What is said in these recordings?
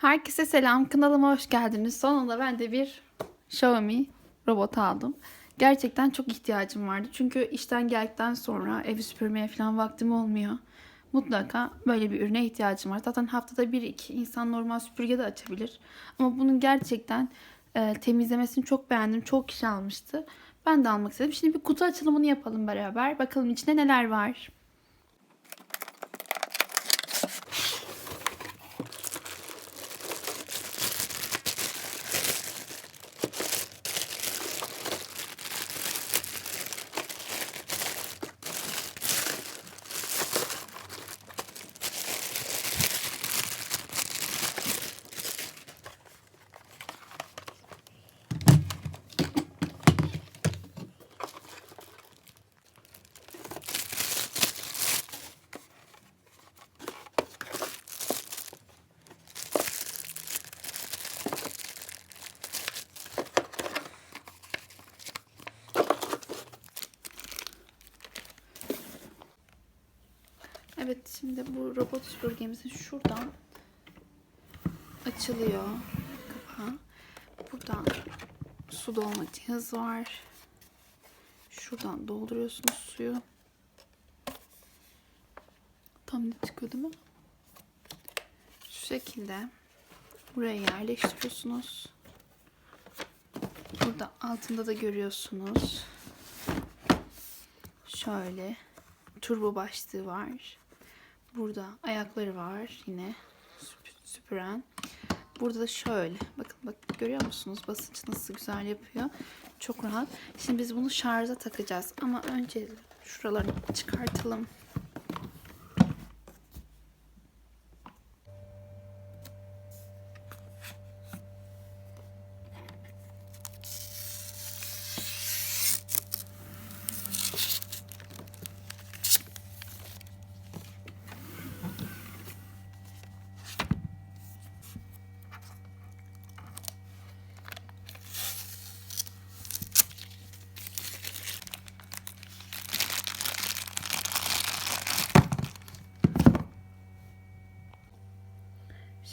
Herkese selam. Kanalıma hoş geldiniz. Sonunda ben de bir Xiaomi robot aldım. Gerçekten çok ihtiyacım vardı. Çünkü işten geldikten sonra evi süpürmeye falan vaktim olmuyor. Mutlaka böyle bir ürüne ihtiyacım var. Zaten haftada bir iki insan normal süpürge de açabilir. Ama bunun gerçekten e, temizlemesini çok beğendim. Çok kişi almıştı. Ben de almak istedim. Şimdi bir kutu açılımını yapalım beraber. Bakalım içinde neler var. Evet şimdi bu robot süpürgemizin şuradan açılıyor kapağı. Buradan su dolma cihazı var. Şuradan dolduruyorsunuz suyu. Tam net çıkıyor değil mi? Şu şekilde buraya yerleştiriyorsunuz. Burada altında da görüyorsunuz. Şöyle turbo başlığı var. Burada ayakları var yine süp- süpüren. Burada da şöyle. Bakın bak görüyor musunuz? Basınç nasıl güzel yapıyor. Çok rahat. Şimdi biz bunu şarja takacağız. Ama önce şuralarını çıkartalım.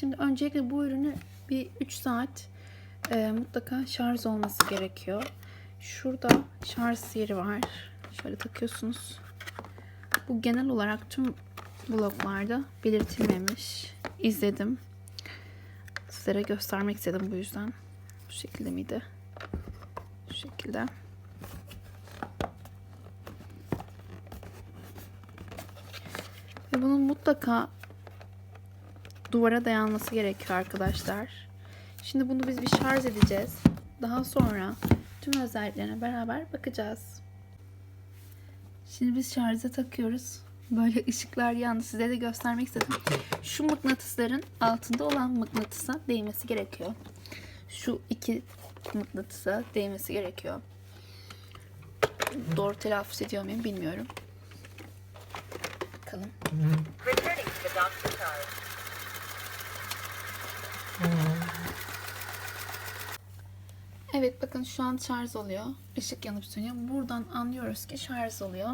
Şimdi öncelikle bu ürünü bir 3 saat e, mutlaka şarj olması gerekiyor. Şurada şarj yeri var. Şöyle takıyorsunuz. Bu genel olarak tüm bloklarda belirtilmemiş. İzledim. Sizlere göstermek istedim bu yüzden. Bu şekilde miydi? Bu şekilde. Ve bunun mutlaka duvara dayanması gerekiyor arkadaşlar. Şimdi bunu biz bir şarj edeceğiz. Daha sonra tüm özelliklerine beraber bakacağız. Şimdi biz şarja takıyoruz. Böyle ışıklar yandı. Size de göstermek istedim. Şu mıknatısların altında olan mıknatısa değmesi gerekiyor. Şu iki mıknatısa değmesi gerekiyor. Doğru telaffuz ediyor muyum bilmiyorum. Bakalım. Returning to the doctor. Evet bakın şu an şarj oluyor. Işık yanıp sönüyor. Buradan anlıyoruz ki şarj oluyor.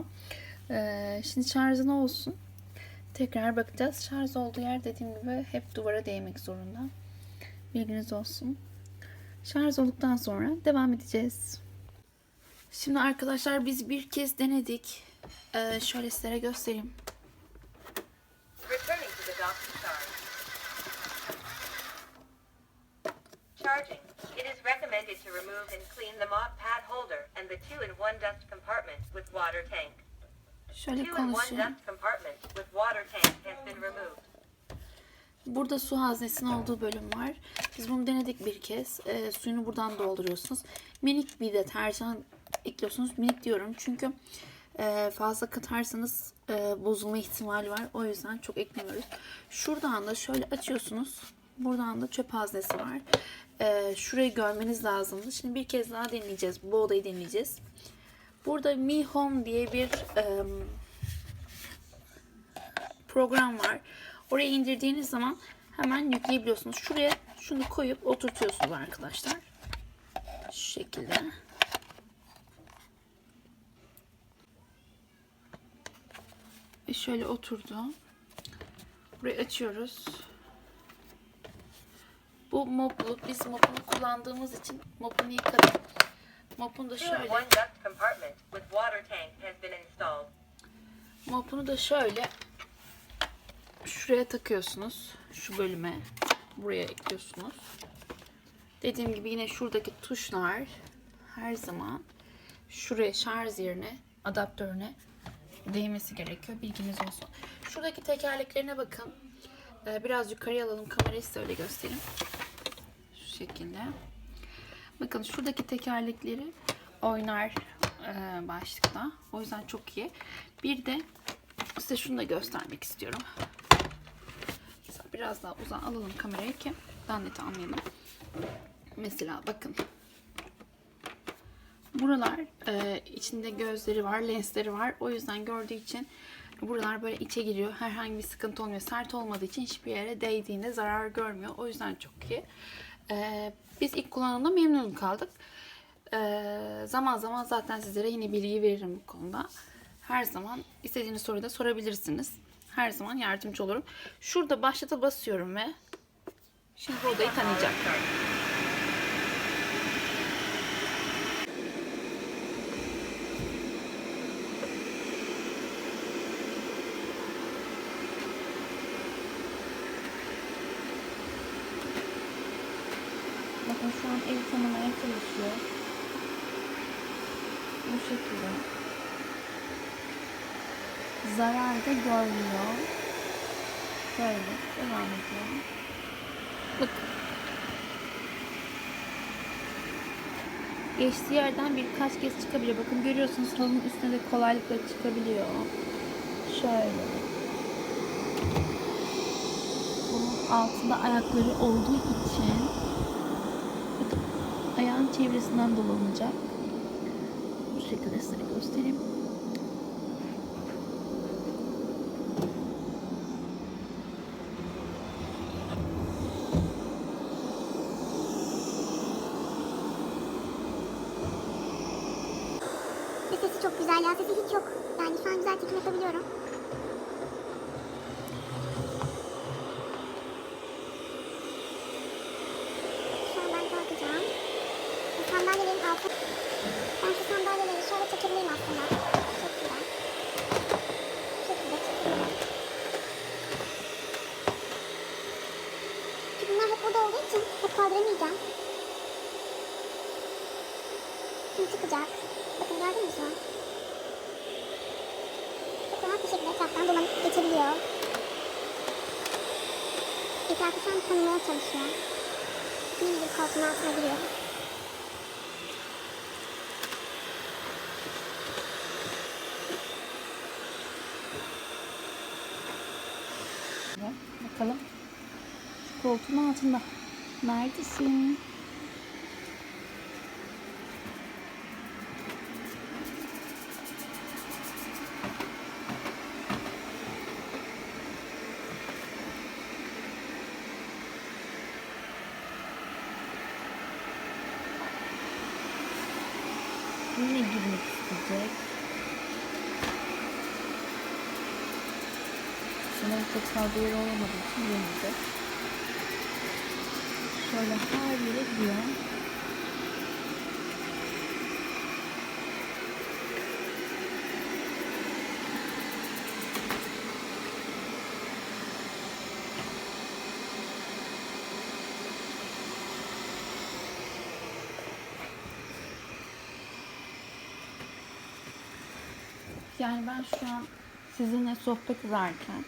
Ee, şimdi şarjı ne olsun? Tekrar bakacağız. Şarj olduğu yer dediğim gibi hep duvara değmek zorunda. Bilginiz olsun. Şarj olduktan sonra devam edeceğiz. Şimdi arkadaşlar biz bir kez denedik. Ee, şöyle sizlere göstereyim. Returning to the doctor card. Charging. It is recommended to remove and clean the mop pad holder and the two-in-one dust compartment with water tank. Şöyle removed. Burada su haznesinin olduğu bölüm var. Biz bunu denedik bir kez. Ee, suyunu buradan dolduruyorsunuz. Minik bir deterjan ekliyorsunuz. Minik diyorum çünkü e, fazla katarsanız e, bozulma ihtimali var. O yüzden çok eklemiyoruz. Şuradan da şöyle açıyorsunuz. Buradan da çöp haznesi var. E, şurayı görmeniz lazımdı. Şimdi bir kez daha deneyeceğiz. Bu odayı deneyeceğiz. Burada Mi Home diye bir e, program var. Oraya indirdiğiniz zaman hemen yükleyebiliyorsunuz. Şuraya şunu koyup oturtuyorsunuz arkadaşlar. Şu şekilde. Ve şöyle oturdu. Burayı açıyoruz. Bu moplu. Biz mopunu kullandığımız için mopunu yıkadım. Mopunu da şöyle. Mopunu da şöyle şuraya takıyorsunuz. Şu bölüme. Buraya ekliyorsunuz. Dediğim gibi yine şuradaki tuşlar her zaman şuraya şarj yerine adaptörüne değmesi gerekiyor. Bilginiz olsun. Şuradaki tekerleklerine bakın. Ee, biraz yukarıya alalım. Kamerayı size öyle göstereyim. Şekilde. Bakın şuradaki tekerlekleri oynar e, başlıkta. O yüzden çok iyi. Bir de size şunu da göstermek istiyorum. Biraz daha uzan alalım kamerayı ki daha net anlayalım. Mesela bakın. Buralar e, içinde gözleri var, lensleri var. O yüzden gördüğü için buralar böyle içe giriyor. Herhangi bir sıkıntı olmuyor. Sert olmadığı için hiçbir yere değdiğinde zarar görmüyor. O yüzden çok iyi. E, biz ilk kullanımda memnun kaldık. E, zaman zaman zaten sizlere yine bilgi veririm bu konuda. Her zaman istediğiniz soruyu da sorabilirsiniz. Her zaman yardımcı olurum. Şurada başlata basıyorum ve şimdi odayı tanıyacak. Şu an evi tanımaya çalışıyor. Bu şekilde. Zarar da görmüyor. Böyle devam ediyorum. Bakın. Geçtiği yerden birkaç kez çıkabiliyor. Bakın görüyorsunuz halının üstüne de kolaylıkla çıkabiliyor. Şöyle. Bunun altında ayakları olduğu için çevresinden dolanacak. Bu şekilde size göstereyim. Sesi çok güzel ya. Sesi hiç yok. Yani şu an güzel çekim yapabiliyorum. Şu an ben kalkacağım. Bu sandalyelerin altı... Ben şu sandalyeleri şöyle çekebilirim aslında. Çok güzel. Bu şekilde çekebilirim. Çünkü bunlar hep burada olduğu için hep kaldıramayacağım. Şimdi çıkacak. Bakın gördün mü? Çok rahat bir şekilde etraftan dolanıp geçebiliyor. Etrafı şu an tanımaya çalışıyor. Bir koltuğun altına giriyor. Bakalım. Şu koltuğun altında. Neredesin? Yine girmek isteyecek. Sanırım çok fazla yer olamadığı için girmeyecek. Şöyle her yere gidiyor. Yani ben şu an sizinle sohbet ederken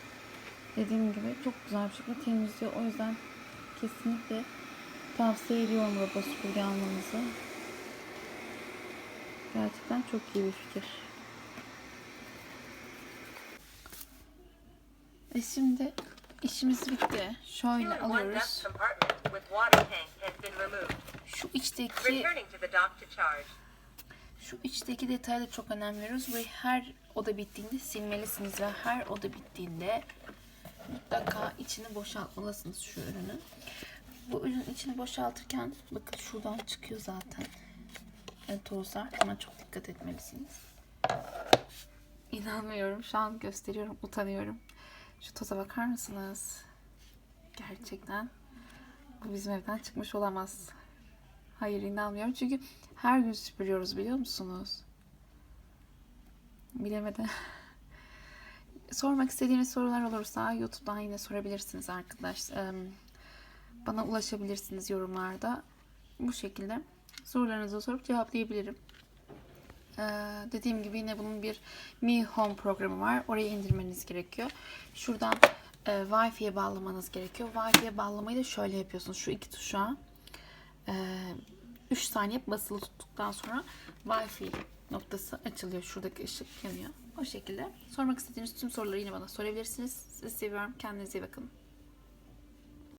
dediğim gibi çok güzel bir şekilde temizliyor. O yüzden kesinlikle tavsiye ediyorum robot süpürge almanızı. Gerçekten çok iyi bir fikir. E şimdi işimiz bitti. Şöyle alıyoruz. Şu içteki. Şu içteki detaya da çok önem veriyoruz ve her oda bittiğinde silmelisiniz ve her oda bittiğinde mutlaka içini boşaltmalısınız şu ürünün. Bu ürünün içini boşaltırken bakın şuradan çıkıyor zaten e, tozlar. Buna çok dikkat etmelisiniz. İnanmıyorum. Şu an gösteriyorum. Utanıyorum. Şu toza bakar mısınız? Gerçekten Bu bizim evden çıkmış olamaz. Hayır inanmıyorum çünkü her gün süpürüyoruz biliyor musunuz? Bilemedim. Sormak istediğiniz sorular olursa YouTube'dan yine sorabilirsiniz arkadaşlar. Bana ulaşabilirsiniz yorumlarda. Bu şekilde sorularınızı sorup cevaplayabilirim. Ee, dediğim gibi yine bunun bir Mi Home programı var. Oraya indirmeniz gerekiyor. Şuradan e, Wi-Fi'ye bağlamanız gerekiyor. Wi-Fi'ye bağlamayı da şöyle yapıyorsunuz. Şu iki tuşa e, 3 saniye basılı tuttuktan sonra Wi-Fi noktası açılıyor. Şuradaki ışık yanıyor. O şekilde. Sormak istediğiniz tüm soruları yine bana sorabilirsiniz. Sizi seviyorum. Kendinize iyi bakın.